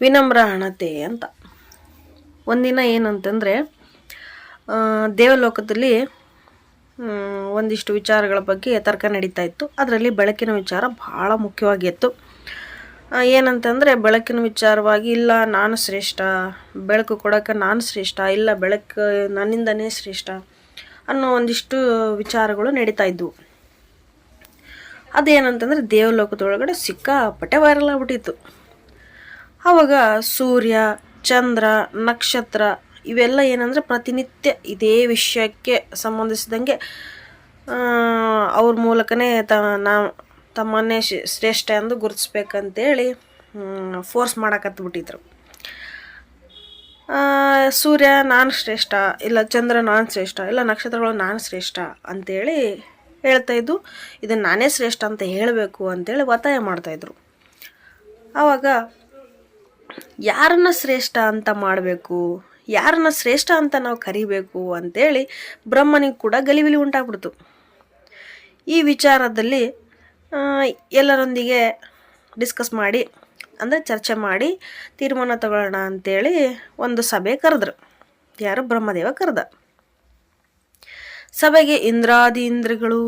ವಿನಮ್ರ ಹಣತೆ ಅಂತ. ಒಂದಿನ ಏನಂತಂದರೆ ದೇವಲೋಕದಲ್ಲಿ ಒಂದಿಷ್ಟು ವಿಚಾರಗಳ ಬಗ್ಗೆ ತರ್ಕ ನಡೀತಾ ಇತ್ತು. ಅದರಲ್ಲಿ ಬೆಳಕಿನ ವಿಚಾರ ಬಹಳ ಮುಖ್ಯವಾಗಿತ್ತು. ಏನಂತಂದರೆ, ಬೆಳಕಿನ ವಿಚಾರವಾಗಿ, ಇಲ್ಲ, ನಾನು ಶ್ರೇಷ್ಠ, ಬೆಳಕು ಕೊಡೋಕೆ ನಾನು ಶ್ರೇಷ್ಠ, ಇಲ್ಲ, ಬೆಳಕು ನನ್ನಿಂದನೇ ಶ್ರೇಷ್ಠ ಅನ್ನೋ ಒಂದಿಷ್ಟು ವಿಚಾರಗಳು ನಡೀತಾ ಇದ್ವು. ಅದೇನಂತಂದರೆ, ದೇವಲೋಕದೊಳಗಡೆ ಸಿಕ್ಕಾಪಟ್ಟೆ ವೈರಲ್ ಆಗ್ಬಿಟ್ಟಿತ್ತು. ಆವಾಗ ಸೂರ್ಯ, ಚಂದ್ರ, ನಕ್ಷತ್ರ ಇವೆಲ್ಲ ಏನಂದರೆ ಪ್ರತಿನಿತ್ಯ ಇದೇ ವಿಷಯಕ್ಕೆ ಸಂಬಂಧಿಸಿದಂಗೆ ಅವ್ರ ಮೂಲಕನೇ ತ, ನಾ, ತಮ್ಮನ್ನೇ ಶ್ರೇಷ್ಠ ಎಂದು ಗುರುತಿಸ್ಬೇಕಂತೇಳಿ ಫೋರ್ಸ್ ಮಾಡಕತ್ಬಿಟ್ಟಿದ್ರು. ಸೂರ್ಯ ನಾನು ಶ್ರೇಷ್ಠ, ಇಲ್ಲ ಚಂದ್ರ ನಾನು ಶ್ರೇಷ್ಠ, ಇಲ್ಲ ನಕ್ಷತ್ರಗಳು ನಾನು ಶ್ರೇಷ್ಠ ಅಂತೇಳಿ ಹೇಳ್ತಾ ಇದ್ದು, ಇದನ್ನು ನಾನೇ ಶ್ರೇಷ್ಠ ಅಂತ ಹೇಳಬೇಕು ಅಂತೇಳಿ ಒತ್ತಾಯ ಮಾಡ್ತಾಯಿದ್ರು ಆವಾಗ ಯಾರನ್ನ ಶ್ರೇಷ್ಠ ಅಂತ ಮಾಡಬೇಕು? ಯಾರನ್ನ ಶ್ರೇಷ್ಠ ಅಂತ ನಾವು ಕರಿಬೇಕು ಅಂತೇಳಿ ಬ್ರಹ್ಮನಿಗೆ ಕೂಡ ಗಲಿಬಿಲಿ ಉಂಟಾಗ್ಬಿಡ್ತು. ಈ ವಿಚಾರದಲ್ಲಿ ಎಲ್ಲರೊಂದಿಗೆ ಡಿಸ್ಕಸ್ ಮಾಡಿ, ಅಂದರೆ ಚರ್ಚೆ ಮಾಡಿ ತೀರ್ಮಾನ ತಗೊಳ್ಳೋಣ ಅಂತೇಳಿ ಒಂದು ಸಭೆ ಕರೆದ್ರು. ಯಾರು? ಬ್ರಹ್ಮದೇವ ಕರೆದ. ಸಭೆಗೆ ಇಂದ್ರಾದಿ ಇಂದ್ರಗಳು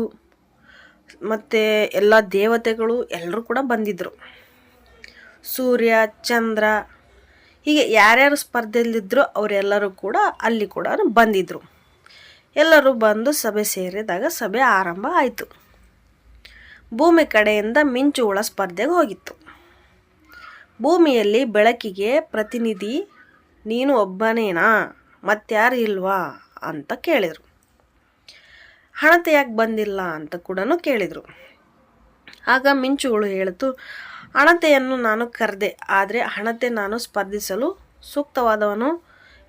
ಮತ್ತು ಎಲ್ಲ ದೇವತೆಗಳು ಎಲ್ಲರೂ ಕೂಡ ಬಂದಿದ್ದರು ಸೂರ್ಯ, ಚಂದ್ರ, ಹೀಗೆ ಯಾರ್ಯಾರು ಸ್ಪರ್ಧೆಯಲ್ಲಿದ್ದರೋ ಅವರೆಲ್ಲರೂ ಕೂಡ ಅಲ್ಲಿ ಕೂಡ ಬಂದಿದ್ದರು ಎಲ್ಲರೂ ಬಂದು ಸಭೆ ಸೇರಿದಾಗ ಸಭೆ ಆರಂಭ ಆಯಿತು. ಭೂಮಿ ಕಡೆಯಿಂದ ಮಿಂಚು ಹುಳ ಸ್ಪರ್ಧೆಗೆ ಹೋಗಿತ್ತು. ಭೂಮಿಯಲ್ಲಿ ಬೆಳಕಿಗೆ ಪ್ರತಿನಿಧಿ, ನೀನು ಒಬ್ಬನೇನಾ? ಮತ್ತಾರು ಇಲ್ವಾ? ಅಂತ ಕೇಳಿದರು. ಹಣತೆ ಯಾಕೆ ಬಂದಿಲ್ಲ? ಅಂತ ಕೂಡ ಕೇಳಿದರು. ಆಗ ಮಿಂಚುಗಳು ಹೇಳಿತು ಹಣತೆಯನ್ನು ನಾನು ಕರೆದೆ, ಆದರೆ ಹಣತೆ ನಾನು ಸ್ಪರ್ಧಿಸಲು ಸೂಕ್ತವಾದವನು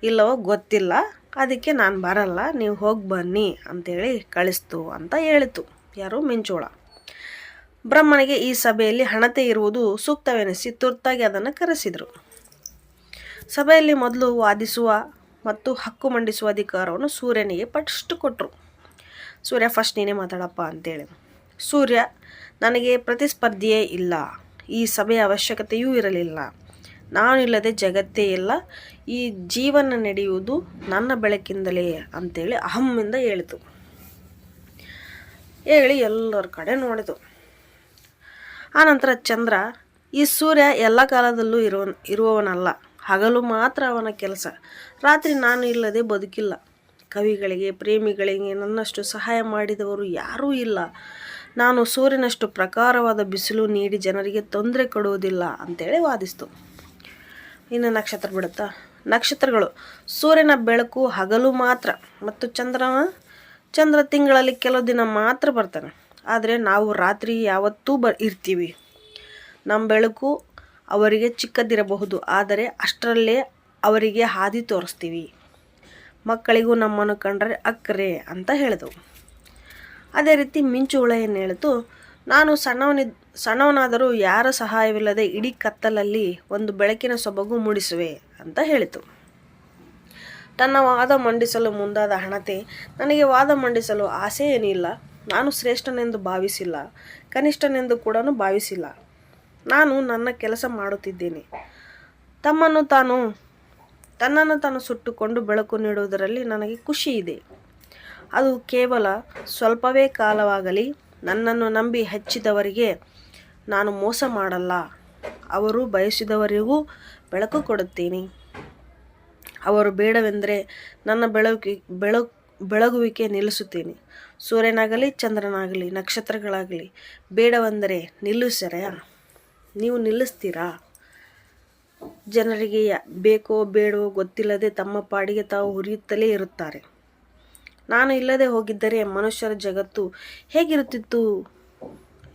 ಇಲ್ಲವೋ ಗೊತ್ತಿಲ್ಲ. ಅದಕ್ಕೆ ನಾನು ಬರಲ್ಲ, ನೀವು ಹೋಗಿ ಬನ್ನಿ ಅಂತೇಳಿ ಕಳಿಸ್ತು ಅಂತ ಹೇಳಿತು. ಯಾರು? ಮಿಂಚೋಳ. ಬ್ರಹ್ಮನಿಗೆ ಈ ಸಭೆಯಲ್ಲಿ ಹಣತೆ ಇರುವುದು ಸೂಕ್ತವೆನಿಸಿ ತುರ್ತಾಗಿ ಅದನ್ನು ಕರೆಸಿದರು. ಸಭೆಯಲ್ಲಿ ಮೊದಲು ವಾದಿಸುವ ಮತ್ತು ಹಕ್ಕು ಮಂಡಿಸುವ ಅಧಿಕಾರವನ್ನು ಸೂರ್ಯನಿಗೆ ಫಸ್ಟ್ ಕೊಟ್ಟರು ಸೂರ್ಯ, ಫಸ್ಟ್ ನೀನೇ ಮಾತಾಡಪ್ಪ ಅಂತೇಳಿ. ಸೂರ್ಯ, ನನಗೆ ಪ್ರತಿಸ್ಪರ್ಧಿಯೇ ಇಲ್ಲ. ಈ ಸಭೆಯ ಅವಶ್ಯಕತೆಯೂ ಇರಲಿಲ್ಲ. ನಾನು ಇಲ್ಲದೆ ಜಗತ್ತೇ ಇಲ್ಲ. ಈ ಜೀವನ ನಡೆಯುವುದು ನನ್ನ ಬೆಳಕಿಂದಲೇ ಅಂತೇಳಿ ಅಹಮ್ಮಿಂದ ಹೇಳಿತು. ಹೇಳಿ ಎಲ್ಲರ ಕಡೆ ನೋಡಿತು. ಆನಂತರ ಚಂದ್ರ, ಈ ಸೂರ್ಯ ಎಲ್ಲ ಕಾಲದಲ್ಲೂ ಇರುವ ಇರುವವನಲ್ಲ. ಹಗಲು ಮಾತ್ರ ಅವನ ಕೆಲಸ. ರಾತ್ರಿ ನಾನು ಇಲ್ಲದೆ ಬದುಕಿಲ್ಲ. ಕವಿಗಳಿಗೆ, ಪ್ರೇಮಿಗಳಿಗೆ ನನ್ನಷ್ಟು ಸಹಾಯ ಮಾಡಿದವರು ಯಾರೂ ಇಲ್ಲ. ನಾನು ಸೂರ್ಯನಷ್ಟು ಪ್ರಕಾರವಾದ ಬಿಸಿಲು ನೀಡಿ ಜನರಿಗೆ ತೊಂದರೆ ಕೊಡುವುದಿಲ್ಲ ಅಂತೇಳಿ ವಾದಿಸ್ತು. ಇನ್ನು ನಕ್ಷತ್ರ ಬಿಡುತ್ತಾ? ನಕ್ಷತ್ರಗಳು, ಸೂರ್ಯನ ಬೆಳಕು ಹಗಲು ಮಾತ್ರ ಮತ್ತು ಚಂದ್ರನ, ಚಂದ್ರ ತಿಂಗಳಲ್ಲಿ ಕೆಲವು ದಿನ ಮಾತ್ರ ಬರ್ತಾನೆ ಆದರೆ ನಾವು ರಾತ್ರಿ ಯಾವತ್ತೂ ಬ, ಇರ್ತೀವಿ. ನಮ್ಮ ಬೆಳಕು ಅವರಿಗೆ ಚಿಕ್ಕದಿರಬಹುದು, ಆದರೆ ಅಷ್ಟರಲ್ಲೇ ಅವರಿಗೆ ಹಾದಿ ತೋರಿಸ್ತೀವಿ. ಮಕ್ಕಳಿಗೂ ನಮ್ಮನ್ನು ಕಂಡರೆ ಅಕ್ಕರೆ ಅಂತ ಹೇಳಿದವು. ಅದೇ ರೀತಿ ಮಿಂಚು ಹುಳ ಏನು ಹೇಳಿತು ನಾನು ಸಣ್ಣವನಿದ್, ಸಣ್ಣವನಾದರೂ ಯಾರ ಸಹಾಯವಿಲ್ಲದೆ ಇಡೀ ಕತ್ತಲಲ್ಲಿ ಒಂದು ಬೆಳಕಿನ ಸೊಬಗು ಮೂಡಿಸುವೆ ಅಂತ ಹೇಳಿತು. ತನ್ನ ವಾದ ಮಂಡಿಸಲು ಮುಂದಾದ ಹಣತೆ, ನನಗೆ ವಾದ ಮಂಡಿಸಲು ಆಸೆ ಏನಿಲ್ಲ, ನಾನು ಶ್ರೇಷ್ಠನೆಂದು ಭಾವಿಸಿಲ್ಲ, ಕನಿಷ್ಠನೆಂದು ಕೂಡ ಭಾವಿಸಿಲ್ಲ. ನಾನು ನನ್ನ ಕೆಲಸ ಮಾಡುತ್ತಿದ್ದೇನೆ. ತಮ್ಮನ್ನು ತಾನು, ತನ್ನನ್ನು ತಾನು ಸುಟ್ಟುಕೊಂಡು ಬೆಳಕು ನೀಡುವುದರಲ್ಲಿ ನನಗೆ ಖುಷಿ ಇದೆ ಅದು ಕೇವಲ ಸ್ವಲ್ಪವೇ ಕಾಲವಾಗಲಿ ನನ್ನನ್ನು ನಂಬಿ ಹೆಚ್ಚಿದವರಿಗೆ ನಾನು ಮೋಸ ಮಾಡಲ್ಲ. ಅವರು ಬಯಸಿದವರಿಗೂ ಬೆಳಕು ಕೊಡುತ್ತೇನೆ. ಅವರು ಬೇಡವೆಂದರೆ ನನ್ನ ಬೆಳಕಿ ಬೆಳಕು ಬೆಳಗುವಿಕೆ ನಿಲ್ಲಿಸುತ್ತೇನೆ. ಸೂರ್ಯನಾಗಲಿ, ಚಂದ್ರನಾಗಲಿ, ನಕ್ಷತ್ರಗಳಾಗಲಿ, ಬೇಡವೆಂದರೆ ನಿಲ್ಲಿಸರ. ನೀವು ನಿಲ್ಲಿಸ್ತೀರಾ? ಜನರಿಗೆ ಬೇಕೋ ಬೇಡವೋ ಗೊತ್ತಿಲ್ಲದೆ ತಮ್ಮ ಪಾಡಿಗೆ ತಾವು ಹುರಿಯುತ್ತಲೇ ಇರುತ್ತಾರೆ. ನಾನು ಇಲ್ಲದೆ ಹೋಗಿದ್ದರೆ ಮನುಷ್ಯರ ಜಗತ್ತು ಹೇಗಿರುತ್ತಿತ್ತು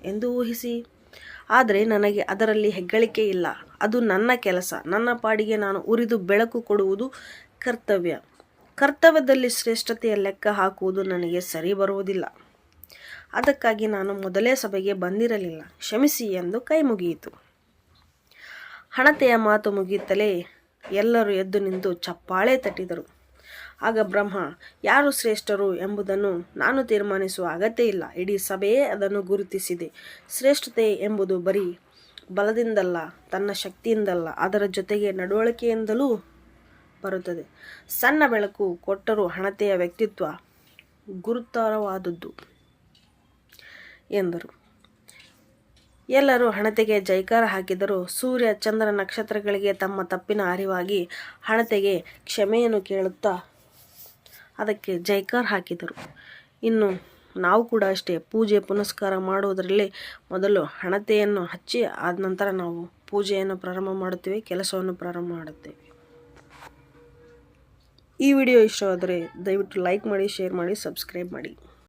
ಎಂದು ಊಹಿಸಿ. ಆದರೆ ನನಗೆ ಅದರಲ್ಲಿ ಹೆಗ್ಗಳಿಕೆ ಇಲ್ಲ. ಅದು ನನ್ನ ಕೆಲಸ. ನನ್ನ ಪಾಡಿಗೆ ನಾನು ಉರಿದು ಬೆಳಕು ಕೊಡುವುದು ಕರ್ತವ್ಯ. ಕರ್ತವ್ಯದಲ್ಲಿ ಶ್ರೇಷ್ಠತೆಯ ಲೆಕ್ಕ ಹಾಕುವುದು ನನಗೆ ಸರಿ ಬರುವುದಿಲ್ಲ. ಅದಕ್ಕಾಗಿ ನಾನು ಮೊದಲೇ ಸಭೆಗೆ ಬಂದಿರಲಿಲ್ಲ. ಕ್ಷಮಿಸಿ ಎಂದು ಕೈ ಮುಗಿಯಿತು. ಹಣತೆಯ ಮಾತು ಮುಗಿಯುತ್ತಲೇ ಎಲ್ಲರೂ ಎದ್ದು ನಿಂತು ಚಪ್ಪಾಳೆ ತಟ್ಟಿದರು. ಆಗ ಬ್ರಹ್ಮ, ಯಾರು ಶ್ರೇಷ್ಠರು ಎಂಬುದನ್ನು ನಾನು ತೀರ್ಮಾನಿಸುವ ಅಗತ್ಯ ಇಲ್ಲ. ಇಡೀ ಸಭೆಯೇ ಅದನ್ನು ಗುರುತಿಸಿದೆ. ಶ್ರೇಷ್ಠತೆ ಎಂಬುದು ಬರೀ ಬಲದಿಂದಲ್ಲ, ತನ್ನ ಶಕ್ತಿಯಿಂದಲ್ಲ, ಅದರ ಜೊತೆಗೆ ನಡವಳಿಕೆಯಿಂದಲೂ ಬರುತ್ತದೆ. ಸಣ್ಣ ಬೆಳಕು ಕೊಟ್ಟರೂ ಹಣತೆಯ ವ್ಯಕ್ತಿತ್ವ ಗುರುತರವಾದದ್ದು ಎಂದರು. ಎಲ್ಲರೂ ಹಣತೆಗೆ ಜೈಕಾರ ಹಾಕಿದರು ಸೂರ್ಯ ಚಂದ್ರ ನಕ್ಷತ್ರಗಳಿಗೆ ತಮ್ಮ ತಪ್ಪಿನ ಅರಿವಾಗಿ ಹಣತೆಗೆ ಕ್ಷಮೆಯನ್ನು ಕೇಳುತ್ತಾ ಅದಕ್ಕೆ ಜೈಕಾರ ಹಾಕಿದರು. ಇನ್ನು ನಾವು ಕೂಡ ಅಷ್ಟೇ ಪೂಜೆ ಪುನಸ್ಕಾರ ಮಾಡುವುದರಲ್ಲಿ ಮೊದಲು ಹಣತೆಯನ್ನು ಹಚ್ಚಿ ಆದ ನಂತರ ನಾವು ಪೂಜೆಯನ್ನು ಪ್ರಾರಂಭ ಮಾಡುತ್ತೇವೆ, ಕೆಲಸವನ್ನು ಪ್ರಾರಂಭ ಮಾಡುತ್ತೇವೆ. ಈ ವಿಡಿಯೋ ಇಷ್ಟವಾದರೆ ದಯವಿಟ್ಟು ಲೈಕ್ ಮಾಡಿ ಶೇರ್ ಮಾಡಿ ಸಬ್ಸ್ಕ್ರೈಬ್ ಮಾಡಿ.